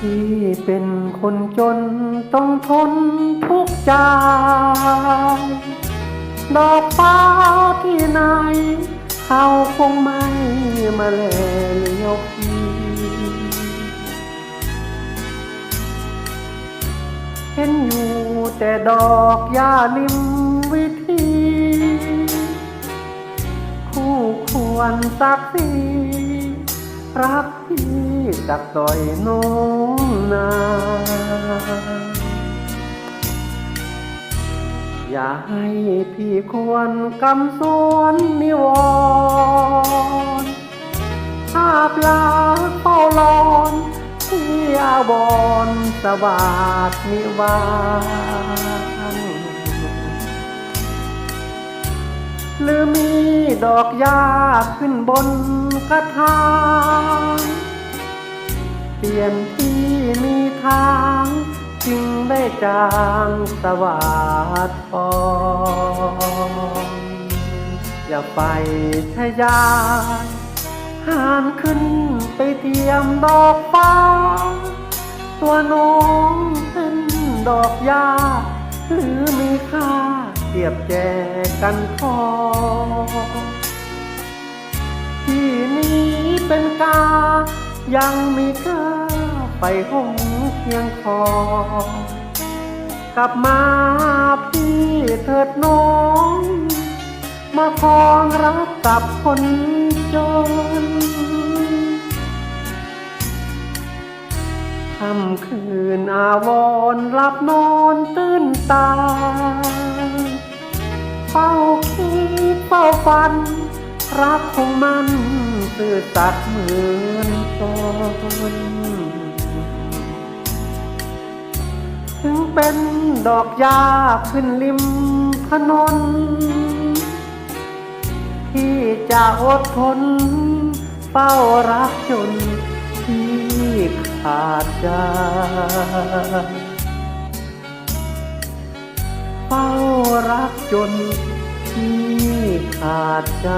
ที่เป็นคนจนต้องทนทุกข์ใจดอกฟ้าที่ไหน เขาคงไม่มาแลเลี้ยวพี่เห็นอยู่แต่ดอกหญ้าริมวิธี คู่ควรสักสี รักพี่จักต่อยน้องนาอย่าให้พี่ควรกำสวนนิวรภาพลาเฝ้ารอนที่อาบอนสวาดนิวา หรือมีดอกหญ้าขึ้นบนกระถางเปลี่ยนที่มีทาง จึงได้จางสว่าดทองอย่าไปทะยานหานขึ้นไปเทียมดอกฟ้า ตัวน้องเป็นดอกหญ้าหรือมีค่า เทียบแจกันพอที่นี้เป็นกา ยังมีค่าไปห้องเคียงคอกลับมาพี่เถิดน้อง มาครองรักกับคนจนค่ำคืนอาวรหลับนอนตื่นตา เฝ้าคิดเฝ้าฝัน รักของมันซื่อสัตย์เหมือนตนถึงเป็นดอกหญ้าขึ้นริมถนน ที่จะอดทน เฝ้ารักจนที่ขาดใจ รักจนที่ขาดใจ